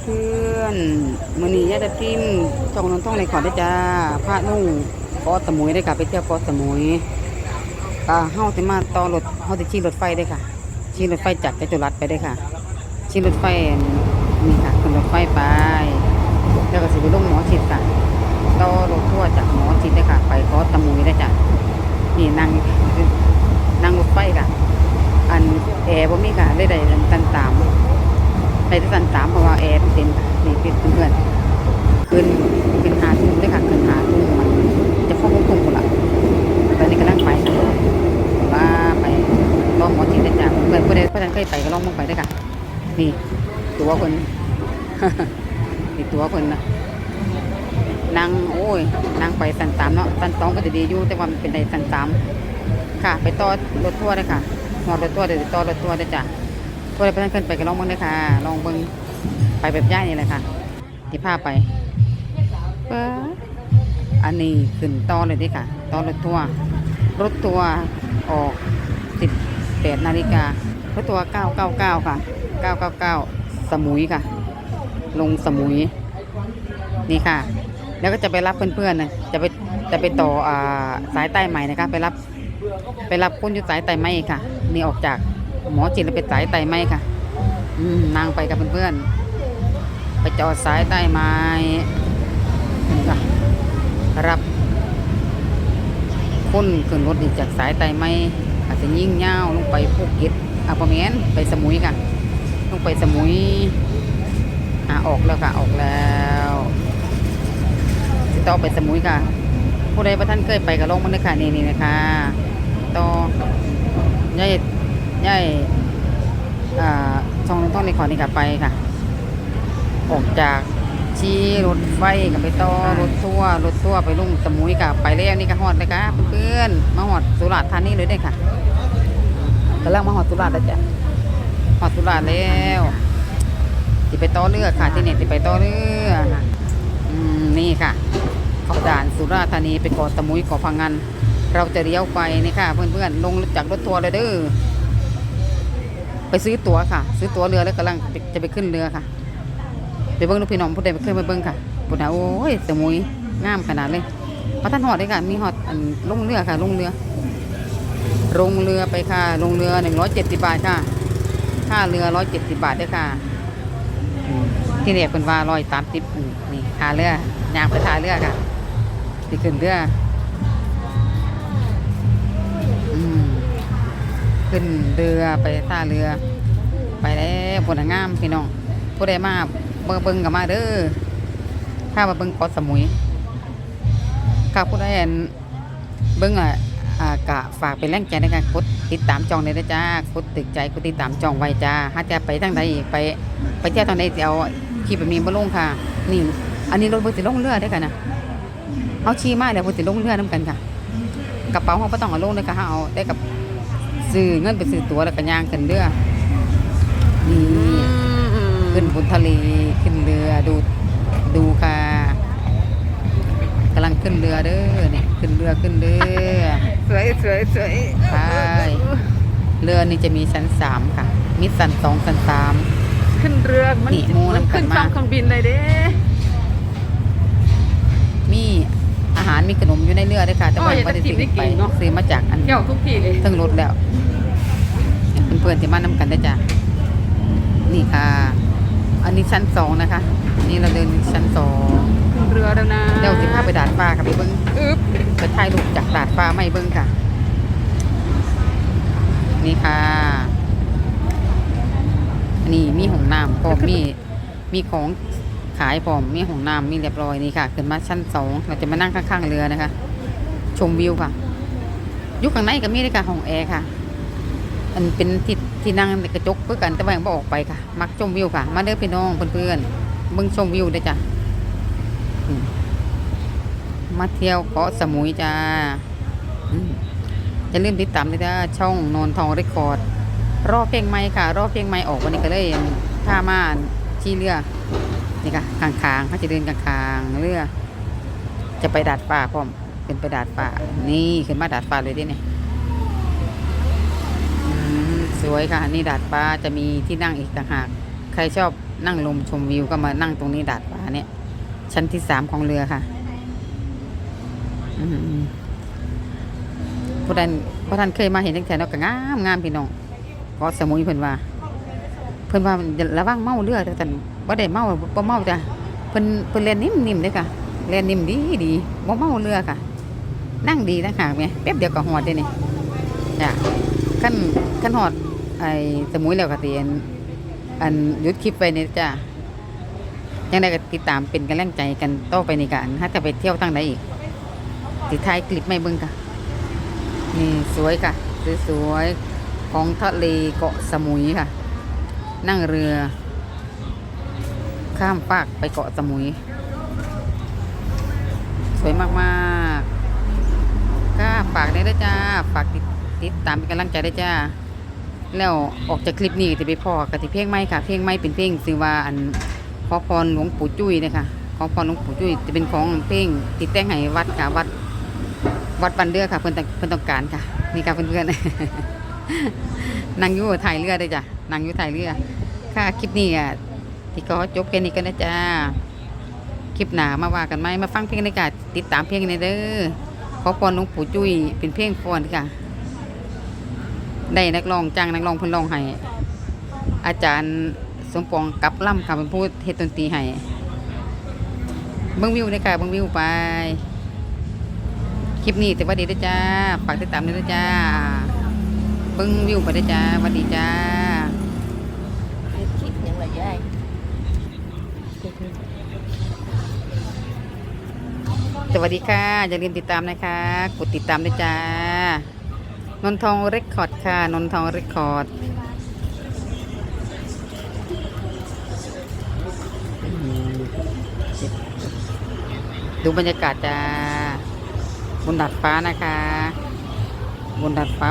เพื่อนๆมือนี้ยายตะติมช่องนนท่องในขอได้จ้าพระนุ่งกาะสมุยได้ค่ะ ไปเที่ยวกาะสมุยก็เฮาสิมาต่อรถเฮาสิขี่รถไฟได้ค่ะขี่รถไฟจากจตุรัสไปได้ค่ะขี่รถไฟนี่ค่ะขึ้นรถไฟไปแล้วก็สิไปลงหมอชิดค่ะต่อรถทั่วร์จากหมอชิดได้ค่ะ ไปกาะสมุยได้จ้ะนี่นั่งนั่งรถไฟค่ะ อันแอร์บ่มีค่ะได้ได้ตันตาม ไปที่สันสามเพราะว่าแอร์เต็มค่ะนี่เป็นเพื่อนๆขึ้นขึ้นหาทุ่มด้วยค่ะขึ้นหาทุ่มมันจะเข้าทุ่มหมดละตอนนี้กำลังไปว่าไปลองหมอจิตได้จ้ะเพื่อนเพื่อนเพื่อนเคยไปก็ลองมองไปได้วยค่ะ นี่ตัวเพิ่นนี่ตัวเพิ่นนะนั่งโอ้ยนั่งไปสันสามเนาะสันสองก็จะดีอยู่แต่ว่ามันเป็นในสันสามค่ะ ไปต่อรถทัวร์เลยค่ะหอรถทัวร์เดี๋ยวต่อรถทัวร์ได้จ้ะ ตัวอะไรไปนั่นขึ้นไปก็ลองเบิ้งเลยค่ะ ลองเบิ้งไปแบบย่ายนี่แหละค่ะที่พาไปเปอันนี้ขึ้นต่อเลยดิค่ะต่อรถทัวร์รถทัวร์ออก18นาฬิการถทัวร์999ค่ะ999สมุยค่ะ ลงสมุยนี่ค่ะ แล้วก็จะไปรับเพื่อนๆนะจะไปจะไปต่ออาสายใต้ใหม่นะคะ ไปรับไปรับคนอยู่สายใต้ใหม่ค่ะ นี่ออกจาก หมอจิตไปสายไตไหมค่ะอืมนั่งไปกับเพื่อนๆ ไปจอดสายใต้ไม้รับคนขึ้นรถจากสายใต้ไม้อาจจะยิ่งเงาวลงไปภูเก็ตอาปะเมนไปสมุยค่ะลงไปสมุยอ่าออกแล้วค่ะออกแล้วสิต่อไปสมุยค่ะ ผู้ใดประท่านเคยไปกับลงมันเลยค่ะนี่นี่นะคะต่อย่าย ย่ายอ่าช่องท่องในขอนี่กลับไปค่ะ ออกจากชี้รถไฟกับไปต่อรถทัวร์รถทัวร์ไปลุ่งสมุยกับไปแล้วนี่ก็ฮอดเลยค่ะเพื่อนๆมาฮอดสุราษฎร์ธานีเลยได้อค่ะกำลังมาฮอดสุราษฎร์แล้วจ้ะฮอดสุราษฎร์แล้วที่ไปต่อเรือค่ะ ที่นี่ที่ไปต่อเรืออืมนี่ค่ะเข้าด่านสุราษฎร์ธานีไปเกาะสมุยเกาะพังงันเราจะเลี้ยวไปนี่ค่ะ เพื่อนๆลงจากรถทัวร์เลยเด้อ ไปซื้อตั๋วค่ะ ซื้อตั๋วเรือแล้วกำลังจะไปขึ้นเรือค่ะ ไปเบิ้งลูกพี่น้องผู้ใดไปขึ้นไปเบิ้งค่ะผู้ใดโอ้ยสมุยงามขนาดเลยพระท่านหอดเลยค่ะ มีหอดอันลงเรือค่ะลงเรือลงเรือไปค่ะลงเรือหนึ่งร้อยเจ็ดสิบบาทค่ะ ค่าเรือร้อยเจ็ดสิบบาทด้วยค่ะ ที่เรียกเป็นว่าร้อยสามสิบนี่ค่าเรือยางไปท่าเรือค่ะที่ขึ้นเรือ ขึ้นเรือไปท่าเรือ ไปแล้วผลงามพี่น้องผู้ใดมาเบิ่งเบิ่งกับมาเด้อข้ามาเบิ่งเกาะสมุยข้าผู้ใดอันเบิ่งอะกะฝากเป็นแรงใจในการกดติดตามจองเลยนะจ้ากดติดใจกดติดตามจองไว้จ้าถ้าจะไปทางใดไป ไปเที่ยวทางใดจะเอาคลิปแบบนี้มาลงค่ะ นี่ อันนี้รถเพิ่นสิลงเรือได้กันนะเอาชี้มาแล้วเพิ่นสิลงเรือนํกันค่ะ กระเป๋าเขาก็ต้องเอาลงเลยค่ะเอาได้กับ ซื้อเงินไปซื้อตั๋วแล้วก็ย่างขึ้นเรือนี่ขึ้นบนทะเลขึ้นเรือดูดูค่ะกำลังขึ้นเรือเด้อนี่ขึ้นเรือขึ้นเรือสวยสวยสวยใช่เรือนี่จะมีชั้นสามค่ะ มีชั้นสองชั้นสามขึ้นเรือมันนี่หมู่นำกันขึ้นมาซ้ำเครื่องบินเลยเด้ มีอาหารมีขนม อยู่ในเรือด้วยค่ะ แต่ว่ายังไม่ได้ซื้อไปซื้อมาจากอันเที่ยวทุกที่เลยทั้งรถแล้วเพื่อนๆที่มานำกันได้อจ้ะนี่ค่ะ อันนี้ชั้นสองนะคะ นี่เราเดินชั้นสองขึ้นเรือแล้วนะเดี๋ยวสิพาไปดาดฟ้าค่ะไปเบิ้งอึ๊บไปถ่ายรูปจากดาดฟ้าไม่เบิ้งค่ะ นี่ค่ะนี่มีห้องน้ำพร้อมมีมีของขายพร้อมมีห้องน้ำมีเรียบร้อยนี่ค่ะขึ้นมาชั้นสองเราจะมานั่งข้างๆเรือนะคะ ชมวิวค่ะอยุคข้างในก็มีเลยค่ะห้องแอร์ค่ะ อันเป็นที่ที่นั่งในกระจกเพื่อกันแต่ว่ายังบ่ออกไปค่ะ มักชมวิวค่ะ มาเด้อพี่น้องเพื่อนๆเบิ่งชมวิวได้จ้ะมาเที่ยวเกาะสมุยจ้าอืมอย่าลืมติดตามด้วยจ้าช่องนนทองรคคอร์ดรอเพลงใหม่ค่ะ รอเพลงใหม่ออกวันนี้ก็เลยท่าม่านที่เรือนี่ค่ะกลางๆเขาจะเดินกลางๆเรือจะไปดาดฟ้าพร้อม ขึ้นไปดาดฟ้า นี่ขึ้นมาดาดฟ้าเลยเดิเนี่ยอืมสวยค่ะ นี่ดาดฟ้าจะมีที่นั่งอีกต่างหาก ใครชอบนั่งลมชมวิวก็มานั่งตรงนี้ดาดฟ้าเนี่ย ชั้นที่สามของเรือค่ะผู้ใดผู้ท่านเคยมาเห็นจังแถเนาะก็งามงามพี่น้องเกาะสมุยเพิ่นว่า เพิ่นว่าอย่าระวังเมาเรือเด้อแต่บ่ได้เมาบ่เมาจ้ะเพิ่นเพิ่นเล่นนิ่มๆเด้อค่ะเล่นนิ่มดีดีบ่เมาเรือค่ะ นั่งดีนะค่ะแม่แป๊บเดียวก็ฮอดเด้นี่จ้ะขั้นขั้นฮอดไอ้สมุยแล้วก็สิอันอันยุดคลิปไปนี่จ้ะยังไงก็ติดตามเป็นกำลังใจกันต่อไปในการถ้าจะไปเที่ยวทางใดอีกสิท้ายคลิปไม่เบิ่งค่ะนี่สวยค่ะสวยๆของทะเลเกาะสมุยค่ะ นั่งเรือ ข้ามฟากไปเกาะสมุย สวยมากๆ ฝากได้ด้วยจ้า ฝากติดติดตามเป็นกำลังใจได้จ้า แล้วออกจากคลิปนี้จะไปพ่อกับที่เพลงไม่ค่ะ เพลงไม่เป็นเพลงซื้อว่าอันขอพรหลวงปู่จุ้ยนะคะขอพรหลวงปู่จุ้ยจะเป็นของเพลงติดแต่งให้วัดค่ะวัดวัดบันเดือค่ะเพื่อนต้องเพื่อนต้องการค่ะนี่ค่ะเพื่อนๆนั่งยู่ถ่ายเรือได้จ้ะนั่งยู่ถ่ายเรือ ค่ะคลิปนี้อะที่ก็จบแค่นี้กันนะจ้าคลิปหนามาว่ากันไหมมาฟังเพลงในกาติดตามเพลงในเด้อ ขอพรหลวงปู่จุ้ยเป็นเพลงฟอนค่ะ ได้นักร้องจ้างนักร้องเพิ่นร้องให้อาจารย์สมปองกับล่ำค่ะเป็นผู้เฮ็ดดนตรีให้เบิ่งวิวเลยค่ะเบิ่งวิวไป คลิปนี้แต่ว่าดีด้อจ้าฝากติดตามด้วยจ้าเบิ่งวิวไปด้อจ้าสวัสดีจ้า สวัสดีค่ะ อย่าลืมติดตามนะคะ กดติดตามด้วยจ้านนทองเรคคอร์ดค่ะ นนทองเรคคอร์ดดูบรรยากาศจ้าบนดาดฟ้านะคะ บนดาดฟ้า